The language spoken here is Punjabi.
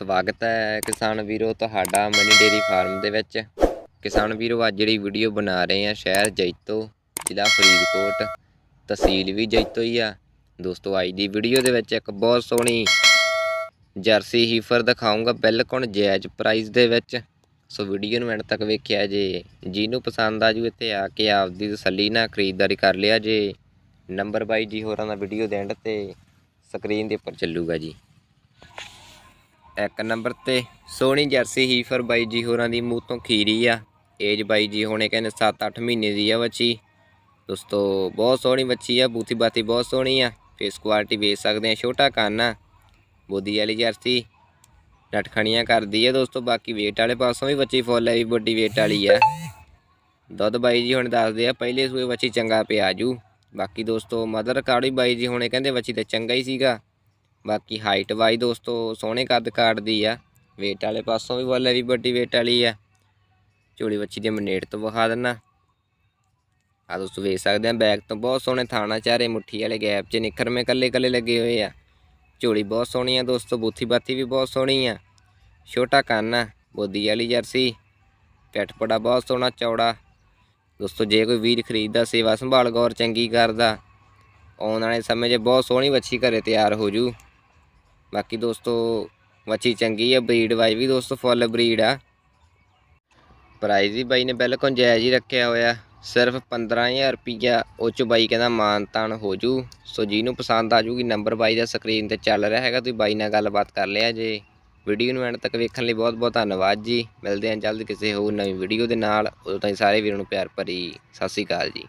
ਸਵਾਗਤ ਹੈ ਕਿਸਾਨ ਵੀਰੋ, ਤੁਹਾਡਾ ਮਨੀ ਡੇਰੀ ਫਾਰਮ ਦੇ ਵਿੱਚ। ਕਿਸਾਨ ਵੀਰੋ, ਅੱਜ ਜਿਹੜੀ ਵੀਡੀਓ ਬਣਾ ਰਹੇ ਆ ਸ਼ਹਿਰ ਜੈਤੋ, ਜ਼ਿਲ੍ਹਾ ਫਰੀਦਕੋਟ, ਤਹਿਸੀਲ ਵੀ ਜੈਤੋ ਹੀ ਆ। ਦੋਸਤੋ, ਅੱਜ ਦੀ ਵੀਡੀਓ ਦੇ ਵਿੱਚ ਇੱਕ ਬਹੁਤ ਸੋਹਣੀ ਜਰਸੀ ਹੀਫਰ ਦਿਖਾਉਂਗਾ ਬਿਲਕੁਲ ਜਾਇਜ਼ ਪ੍ਰਾਈਸ ਦੇ ਵਿੱਚ। ਸੋ ਵੀਡੀਓ ਨੂੰ ਐਂਡ ਤੱਕ ਵੇਖਿਆ ਜੇ, ਜਿਹਨੂੰ ਪਸੰਦ ਆ ਜੂ, ਇੱਥੇ ਆ ਕੇ ਆਪਦੀ ਤਸੱਲੀ ਨਾਲ ਖਰੀਦਦਾਰੀ ਕਰ ਲਿਆ ਜੇ। ਨੰਬਰ ਬਾਈ ਜੀ ਹੋਰਾਂ ਦਾ ਵੀਡੀਓ ਦੇ ਐਂਡ ਤੇ ਸਕਰੀਨ ਦੇ ਉੱਪਰ ਚੱਲੂਗਾ ਜੀ। ਇੱਕ ਨੰਬਰ ਤੇ ਸੋਹਣੀ ਜਰਸੀ ਹੀਫਰ ਬਾਈ ਜੀ ਹੋਰਾਂ ਦੀ ਮੂੰਹ ਤੋਂ ਖੀਰੀ ਆ। ਏਜ ਬਾਈ ਜੀ ਹੋਣੇ ਕਹਿੰਦੇ 7-8 ਮਹੀਨੇ ਦੀ ਆ ਬੱਚੀ। ਦੋਸਤੋ, ਬਹੁਤ ਸੋਹਣੀ ਬੱਚੀ ਆ, ਬੂਥੀ ਬਾਤੀ ਬਹੁਤ ਸੋਹਣੀ ਆ। ਫੇਸ ਕੁਆਲਿਟੀ ਵੇਚ ਸਕਦੇ ਆ, ਛੋਟਾ ਕੰਨ ਆ। ਬੋਦੀ ਵਾਲੀ ਜਰਸੀ ਨਟਖਣੀਆਂ ਕਰਦੀ ਆ ਦੋਸਤੋ, ਬਾਕੀ ਵੇਟ ਵਾਲੇ ਪਾਸੋਂ ਵੀ ਬੱਚੀ ਫੁੱਲ ਹੈ ਵੀ ਵੱਡੀ ਵੇਟ ਵਾਲੀ ਆ। ਦੁੱਧ ਬਾਈ ਜੀ ਹੁਣ ਦੱਸਦੇ ਆ, ਪਹਿਲੇ ਸੂਏ ਬੱਚੀ ਚੰਗਾ ਪਿਆ ਜੂ। ਬਾਕੀ ਦੋਸਤੋ ਮਦਰ ਰਿਕਾਰਡ ਵੀ ਬਾਈ ਜੀ ਹੁਣੇ ਕਹਿੰਦੇ ਬੱਚੀ ਤੇ ਚੰਗਾ ਹੀ ਸੀਗਾ। ਬਾਕੀ ਹਾਈਟ ਵਾਈ ਦੋਸਤੋ ਸੋਹਣੇ ਕੱਦ ਕਾਟਦੀ ਆ। ਵੇਟ ਵਾਲੇ ਪਾਸੋਂ ਵੀ ਫੁੱਲ ਵੀ ਵੱਡੀ ਵੇਟ ਵਾਲੀ ਆ। ਝੋਲੀ ਬੱਚੀ ਦੇ ਮਨੇਟ ਤੋਂ ਵਿਖਾ ਦਿੰਨਾ। ਆ ਦੋਸਤੋ ਵੇਖ ਸਕਦੇ ਆ ਬੈਕ ਤੋਂ ਬਹੁਤ ਸੋਹਣੇ ਥਾਣਾ ਚਾਰੇ ਮੁੱਠੀ ਵਾਲੇ ਗੈਪ 'ਚ ਨਿਖਰਵੇਂ ਕੱਲੇ ਕੱਲੇ ਲੱਗੇ ਹੋਏ ਆ। ਝੋਲੀ ਬਹੁਤ ਸੋਹਣੀ ਆ ਦੋਸਤੋ, ਬੂਥੀ ਬਾਤੀ ਵੀ ਬਹੁਤ ਸੋਹਣੀ ਆ। ਛੋਟਾ ਕੰਨ ਆ, ਬੋਦੀ ਵਾਲੀ ਜਰਸੀ, ਪਿੱਠ ਪੜਾ ਬਹੁਤ ਸੋਹਣਾ ਚੌੜਾ। ਦੋਸਤੋ ਜੇ ਕੋਈ ਵੀਰ ਖਰੀਦਦਾ, ਸੇਵਾ ਸੰਭਾਲ ਗੌਰ ਚੰਗੀ ਕਰਦਾ, ਆਉਣ ਵਾਲੇ ਸਮੇਂ 'ਚ ਬਹੁਤ ਸੋਹਣੀ ਵੱਛੀ ਘਰੇ ਤਿਆਰ ਹੋ ਜੂ। ਬਾਕੀ ਦੋਸਤੋ, ਮੱਛੀ ਚੰਗੀ ਆ ਬਰੀਡ ਵਾਈ ਵੀ ਦੋਸਤੋ ਫੁੱਲ ਬਰੀਡ ਆ। ਪ੍ਰਾਈਜ਼ ਵੀ ਬਾਈ ਨੇ ਬਿਲਕੁਲ ਜਾਇਜ਼ ਹੀ ਰੱਖਿਆ ਹੋਇਆ। ਸਿਰਫ 15000 ਰੁਪਈਆ, ਉਹ 'ਚ ਬਾਈ ਕਹਿੰਦਾ ਮਾਨ ਤਾਨ ਹੋ ਜੂ। ਸੋ ਜਿਹਨੂੰ ਪਸੰਦ ਆ ਜੂਗੀ ਨੰਬਰ ਬਾਈ ਦਾ ਸਕਰੀਨ ਤੇ ਚੱਲ ਰਿਹਾ ਹੈਗਾ, ਤੁਸੀਂ ਬਾਈ ਨਾਲ ਗੱਲਬਾਤ ਕਰ ਲਿਆ ਜੇ। ਵੀਡੀਓ ਨੂੰ ਐਂਡ ਤੱਕ ਵੇਖਣ ਲਈ ਬਹੁਤ ਬਹੁਤ ਧੰਨਵਾਦ ਜੀ। ਮਿਲਦੇ ਹਾਂ ਜਲਦ ਕਿਸੇ ਹੋਰ ਨਵੀਂ ਵੀਡੀਓ ਦੇ ਨਾਲ। ਉਦੋਂ ਤਾਈਂ ਸਾਰੇ ਵੀਰਾਂ ਨੂੰ ਪਿਆਰ ਭਰੀ ਸਤਿ ਸ਼੍ਰੀ ਅਕਾਲ ਜੀ।